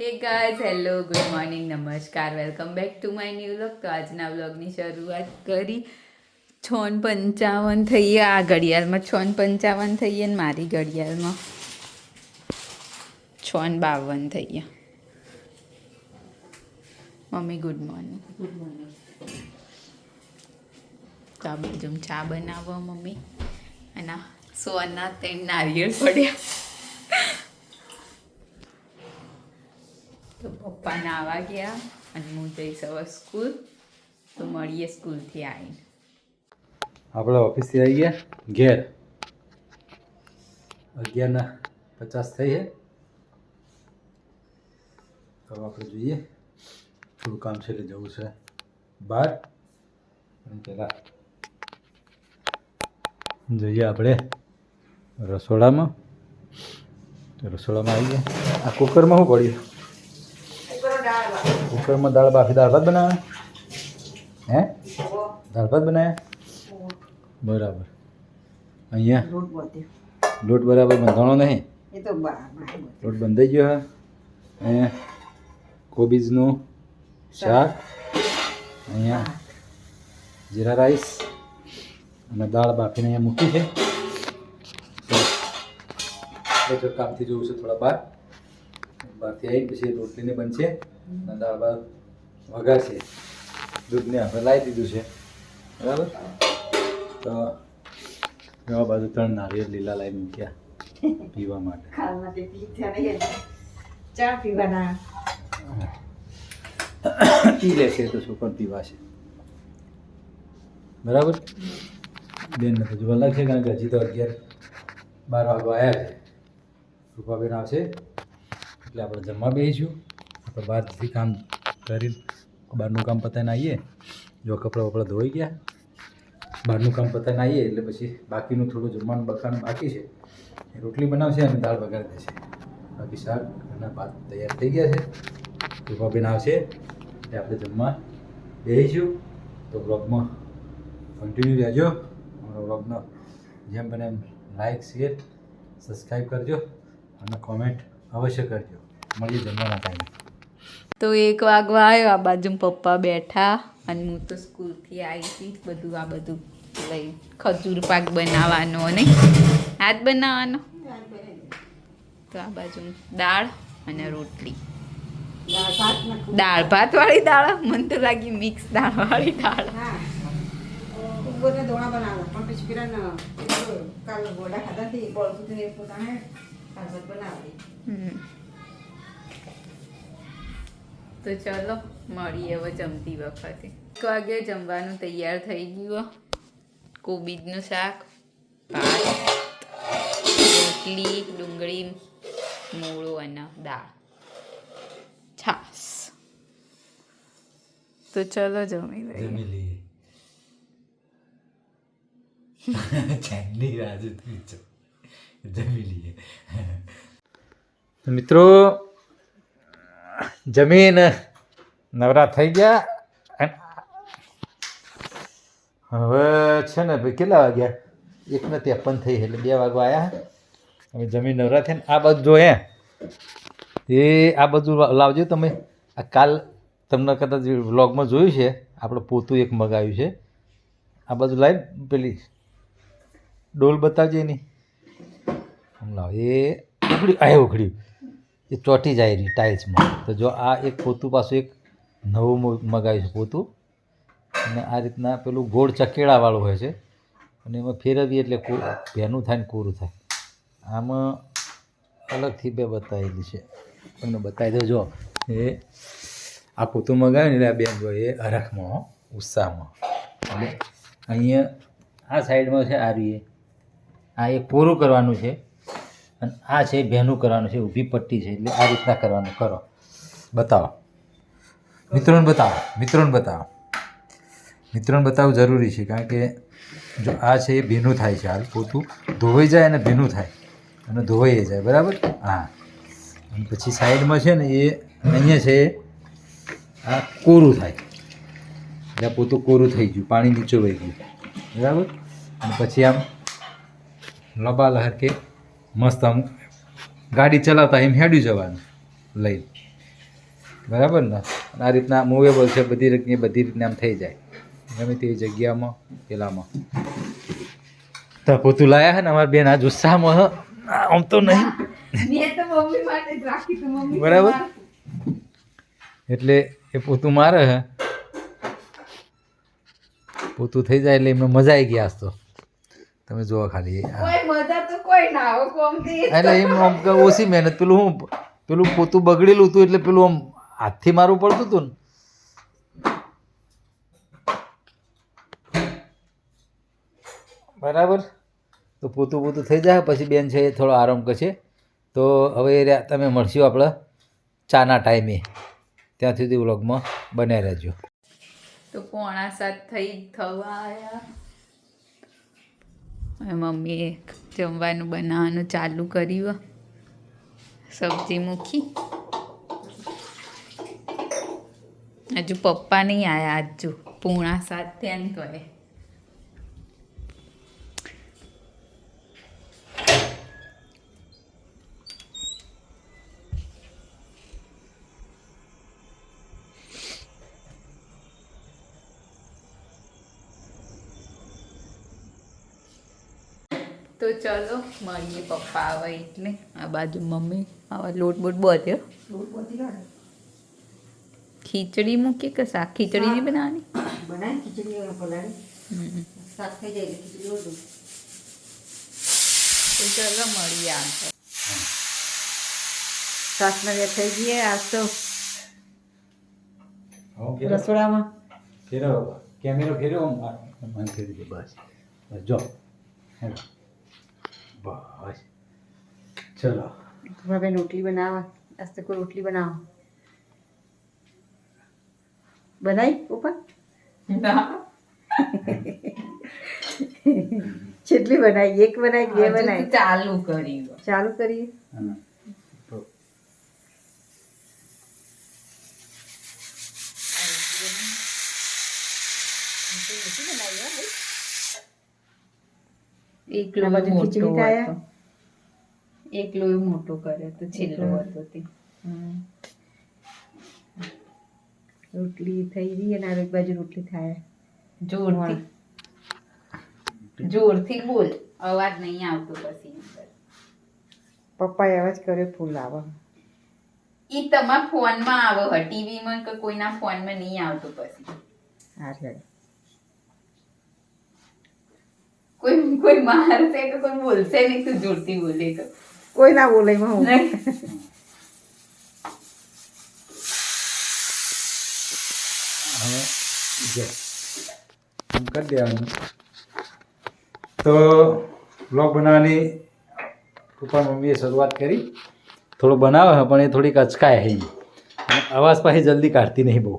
Hey guys hello good morning નમસ્કાર welcome back to my new vlog તો આજના વ્લોગની શરૂઆત કરી. છ ને પંચાવન થઈએ આ ઘડિયાળમાં છ ને પંચાવન થઈએ ને મારી ઘડિયાળમાં. છ ને બાવન થઈએ. Mummy good morning good morning તો આ બાજુ ચા બનાવો મમ્મી. અને સોના તે નારિયેળ પડ્યા તો પપ્પા નાવા ગયા અને હું જઈશ હવે સ્કૂલ. તો મળીએ સ્કૂલથી આવીને. આપણે ઓફિસથી આવી ગયા. ઘેર. અગિયારના પચાસ થઈ છે તો આપણે જોઈએ થોડું કામ છે એટલે જવું છે બહાર. અને પહેલાં જોઈએ આપણે રસોડામાં. રસોડામાં આવી ગયા. આ કુકરમાં શું પડ્યું? કુકરમાં દાળ બાફી દાળ ભાત બનાવે? હે? દાળ ભાત બનાવ્યા બરાબર. અહીંયા? લોટ બરાબર બંધાણો નહીં? લોટ બંધાઈ ગયો હા. અહીંયા કોબીજનું શાક અહીંયા જીરા રાઈસ અને દાળ બાફીને અહીંયા મૂકી છે. તો કામથી જવું છે થોડા બહાર બહારથી આવી પછી રોટલીને બનશે અને દાળ ભાત વઘાર છે દૂધને આપણે લાવી દીધું છે. બરાબર? તો એવા બાજુ ત્રણ નારિયેળ લીલા લાવી મૂક્યા પીવા માટે. ચા પીવાના. પી લેશે તો શું પણ પીવાશે. બરાબર? બેન તો અલગ છે કારણ કે હજી તો અગિયાર બાર વાગવા આવ્યા છે. રૂપાબેન આવશે. એટલે આપણે જમવા બેસીશું આપણે બહારથી કામ કરી બહારનું કામ પતાવીને આવીએ. જો કપડાં વપડા ધોઈ ગયા. બહારનું કામ પતાવીને આવીએ એટલે પછી બાકીનું થોડું જમવાનું બકાનું બાકી છે. એ રોટલી બનાવશે અને દાળ વગાડી દેશે. બાકી શાક અને ભાત તૈયાર થઈ ગયા છે. રૂપાબેન આવશે. એટલે આપણે જમવા બેસીશું તો બ્લોગમાં કન્ટિન્યુ રહેજો. અમારો બ્લોગનો જેમ બને એમ લાઈક શેર સબસ્ક્રાઈબ કરજો અને કોમેન્ટ અવશ્ય કરજો. મળીએ જમવાના ટાઈમે તો એક વાગવા આવ્યો આ બાજુ પપ્પા બેઠા અને હું તો સ્કૂલથી આવી હતી બધું આ બધું લઈ ખજૂર પાક બનાવવાનો અને હાથ બનાવવાનો. તો આ બાજુ દાળ અને રોટલી. દાળ ભાત વાળી દાળ મને તો લાગી મિક્સ દાળ. વાળી દાળ હા તો ચલો મળીએ હવે જમતી વખતે. એક વાગે જમવાનું તૈયાર થઈ ગયું. કોબીજનું શાક ભાત રોટલી ડુંગળી મૂળો અને દાળ. છાસ. તો ચલો જમી લઈએ. જમી લઈએ. મિત્રો જમીન નવરા થઈ ગયા હવે છે ને ભાઈ કેટલા વાગ્યા? એક ને ત્રેપન થઈ એટલે બે વાગવા આવ્યા હવે જમીન નવરા થઈને આ બાજુ જો હે. એ આ બધું લાવજો તમે. આ કાલ તમને કદાચ વ્લોગમાં જોયું છે, આપણે પોતું એક મગાવ્યું છે. આ બાજુ લાવી પેલી ડોલ બતાવજે એની. હમણાં એ ઉખડ્યું આ ઉઘડ્યું એ ચોટી જાય રહી ટાઇલ્સમાં. તો જો આ એક પોતું પાછું એક નવું મગાવ્યું છે પોતું. અને આ રીતના પેલું ગોળ ચકેડાવાળું હોય છે. અને એમાં ફેરવીએ એટલે કો, ભેનું થાય ને કોરું થાય. આમાં અલગથી બે બતાવેલી છે. તમને બતાવી દો જો. એ આ પોતું મગાવ્યું ને આ બેન જો એ અરખમાં ઉત્સાહમાં. એટલે અહીંયા આ સાઈડમાં છે આ રીએ આ એક પૂરું કરવાનું છે. અને આ છે ભેનું કરવાનું છે, ઊભી પટ્ટી છે, એટલે આ રીતના કરવાનું. કરો. બતાવો. મિત્રોને બતાવો. મિત્રોને બતાવો. મિત્રોને બતાવવું જરૂરી છે, કારણ કે જો આ છે એ ભીનું થાય છે, હાલ પોતું. ધોવાઈ જાય અને ભીનું થાય. અને ધોવાઈ જાય, બરાબર? હા. અને પછી સાઈડમાં છે ને એ અહીંયા છે, આ કોરું થાય. એટલે પોતું કોરું થઈ ગયું, પાણી નીચે વહી ગયું. બરાબર? અને પછી આમ લબા લહર કે મસ્ત આમ ગાડી ચલાવતા એમ હેડ્યું જવાનું લઈ. બરાબર ને? આ રીતના મૂવેબલ છે બધી રીતની બધી રીતના આમ થઈ જાય. ગમે તેવી જગ્યામાં પેલામાં. તો પોતું લાયા હે ને અમારા બેન આ જુસ્સામાં હ. આમ તો નહીં. બરાબર. એટલે એ પોતું મારે હે. પોતું થઈ જાય એટલે એમને મજા આવી ગયા આજ તો. તમે જુઓ ખાલી એટલે એમ આમ ઓછી મહેનત પેલું હું પેલું પોતું બગડેલું હતું એટલે પેલું આમ હાથથી મારવું પડતું હતું ને. બરાબર? તો પોતું પોતું થઈ જાય પછી બેન છે એ થોડો આરામ કરશે. તો હવે એ તમે મળશું આપણે ચાના ટાઈમે. ત્યાં સુધી વ્લોગમાં બનાવી રહેજો. તો પોણા સાત થઈ થવા હવે મમ્મીએ જમવાનું બનાવવાનું ચાલુ કર્યું. સબ્જી મૂકી. હજુ પપ્પા નહીં આવ્યા હજુ પૂણા સાથે એમ એ તો ચલો મળીએ પપ્પા આવે એટલે આ બાજુ મમ્મી આવા લોટ બોટ બધ્યો. ખીચડી મૂકી કે શાક ખીચડી નહીં બનાવવાની બનાવી ખીચડી પલાળી શાક થઈ જાય ખીચડી તો ચલો મળીએ આ શાકના બે થઈ ગઈએ આજ તો રસોડામાં ફેરવો કેમેરો ફેરવો મન ફેરી બસ બસ જો હેલો બસ. ચલો. તમારા બેન રોટલી બનાવવા આજ તો કોઈ રોટલી બનાવો. બનાવી ઉપર કેટલી બનાવી એક બનાવી બે બનાવી ચાલુ કરી ચાલુ કરીએ. હા. તો એકલો બધું મોટો ખીચડી થાય? એકલો એ મોટો કર્યો તો છેલ્લો. હતો તે. રોટલી થઈ ગઈ અને એક બાજુ રોટલી થાય. જોરથી. જોરથી બોલ. અવાજ નહીં આવતો પછી પપ્પા પપ્પાએ અવાજ કર્યો ફૂલ આવે ઈ તમારા ફોનમાં આવે હ ટીવીમાં કે કોઈના ફોનમાં નહીં આવતો પછી. હા છે કોઈ કોઈ મારશે કે કોઈ બોલશે નહીં તું જોડતી બોલે તો. કોઈ ના બોલે એમાં હું? નહીં. હવે જો કરી દેવાનું. તો બ્લોગ બનાવવાની પપ્પા મમ્મીએ શરૂઆત કરી. થોડું બનાવે છે પણ એ થોડીક અચકાય છે અવાજ પાછી જલ્દી કાઢતી નહીં બહુ.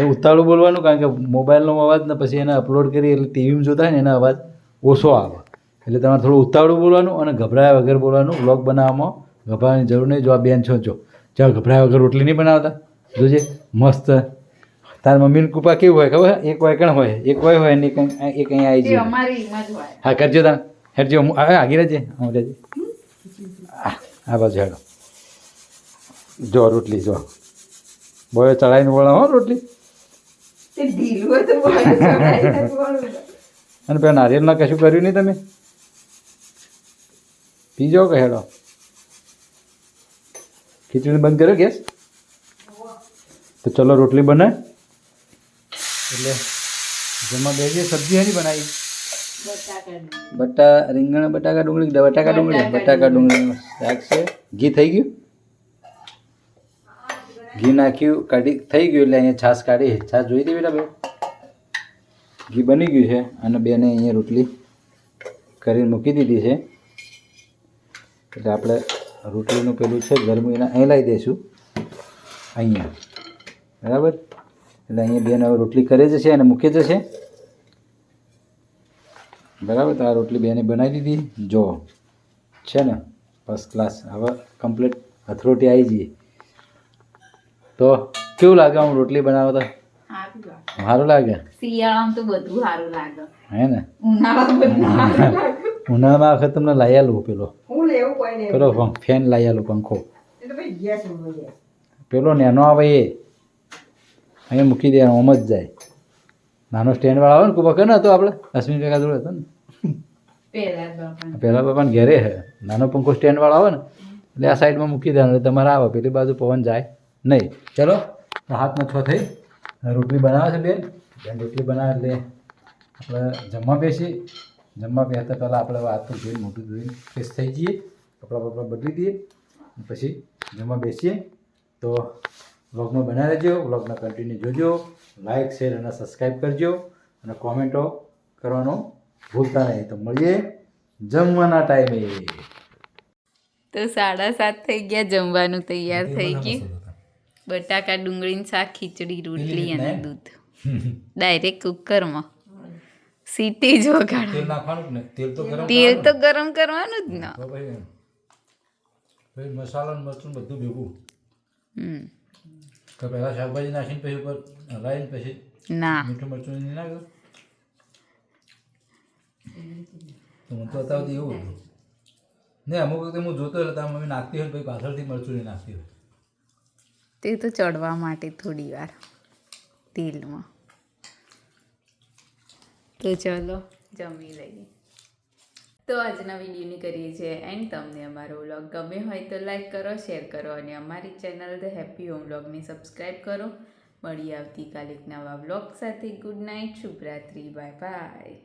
એ ઉતાળું બોલવાનું કારણ કે મોબાઈલનો અવાજ ને પછી એને અપલોડ કરી એટલે ટીવીમાં જોતા હોય ને એનો અવાજ. ઓછો આવે. એટલે તમારે થોડું ઉતાવળું બોલવાનું અને ગભરાયા વગર બોલવાનું. બ્લોગ બનાવવામાં ગભરાવાની જરૂર નહીં. જો આ બેન છો જો. ચાલ ગભરાયા વગર રોટલી નહીં બનાવતા. જોજે મસ્ત. તાર મમ્મીની કૃપા કેવું હોય ખબર એક વાયકણ હોય? એક હોય હોય ને એક એક અહીંયા આવી જાય હા કરજો તાર હેડજો હું- હા આગી રહેજે. હું રહેજે. આ બાજુ હેડો જો રોટલી જો. બોય ચડાવીને બોલાવો રોટલી. ઢીલું હોય તો. અને પેલા નારિયેળના કશું કર્યું નહીં તમે? પીજો કે હેડો? ખીચડી બંધ કર્યો ગેસ? તો ચલો રોટલી બને. એટલે જમવા બેસીએ, સબ્જી હજી બનાવી બટા રીંગણ, બટાકા ડુંગળી બટાકા ડુંગળી બટાકા ડુંગળી શાક છે. ઘી થઈ ગયું? ઘી નાખ્યું, કાઢી, થઈ ગયું એટલે અહીંયા છાશ કાઢી, છાશ જોઈ હતી બેટા બે ઘી બની ગયું છે અને બેને અહીંયા રોટલી કરીને મૂકી દીધી છે. એટલે આપણે રોટલીનું પેલું છે, ગરમી એના અહીં લાવી દઈશું. અહીંયા. બરાબર? એટલે અહીંયા બેન હવે રોટલી કરે જશે અને મૂકી જશે. બરાબર? તો આ રોટલી બેને બનાવી દીધી. જો, છે ને ફર્સ્ટ ક્લાસ હવે કમ્પ્લીટ હથરોટી આવી જઈએ. તો કેવું લાગે આમ રોટલી બનાવો તો સારું લાગે. શિયાળામાં તો બધું સારું લાગે. હે ને? ઉનાળામાં બધું ઉનાળામાં આ તમને લાવી પેલો. હું લેવું કોઈ પેલો ફેન લાયેલું પંખો. એ તો ભાઈ ગેસ ઊભો છે. પેલો નેનો આવે એ. અહીંયા મૂકી દે આમ જ જાય. નાનો સ્ટેન્ડવાળો આવે ને કોઈ વખત હતો આપણે અશ્વિન કાકા જોડે હતો ને. પહેલા બાપા પહેલાં બાપાને ઘેરે હે. નાનો પંખો સ્ટેન્ડવાળો આવે ને એટલે આ સાઈડમાં મૂકી દેવાનો તમારે આવે પેલી બાજુ પવન જાય નહીં. ચલો હાથમાં છ થઈ. રોટલી બનાવે છે બેન? બેન રોટલી બનાવે એટલે આપણે જમવા બેસીએ. જમવા બેસતા પહેલાં આપણે હાથ ધોઈને મોટું ધોઈને ફ્રેશ થઈ જઈએ. કપડાં બપડા બદલી દઈએ. પછી જમવા બેસીએ. તો વ્લોગમાં બનાવી રહેજો. વ્લોગને કન્ટિન્યુ જોજો. લાઇક શેર અને સબસ્ક્રાઈબ કરજો. અને કોમેન્ટો કરવાનો ભૂલતા નહીં. તો મળીએ જમવાના ટાઈમે તો સાડા સાત થઈ ગયા. જમવાનું તૈયાર થઈ ગયું. બટાકા ડુંગળીનું શાક ખીચડી રોટલી અને દૂધ. ડાયરેક્ટ કુકરમાં સીટી જ વગાડ. તેલ નાખવાનું ને? તેલ તો ગરમ તેલ તો ગરમ કરવાનું જ ને. મસાલો મરચું બધું ભેગું. હમ. તો પહેલાં શાકભાજી નાખીને પછી ઉપર હલાવીને પછી ના. મીઠું મરચું નહીં નાખ્યું તો હું તો અત્યાર એવું હતું ને અમુક વખતે હું જોતો એટલે મમ્મી નાખતી હોય પછી પાછળથી મરચું નહીં નાખતી હોય. તે તો ચડવા માટે થોડી વાર, તેલમાં. તો ચલો, જમી લઈએ. તો આજના વિડીયોની કરીએ છીએ એન્ડ. તમને અમારો વ્લોગ ગમે હોય તો લાઈક કરો, શેર કરો અને અમારી ચેનલ ધ હેપી હોમ વ્લોગને સબસ્ક્રાઈબ કરો. મળી આવતીકાલે એક નવા વ્લોગ સાથે. ગુડ નાઇટ શુભરાત્રી બાય બાય.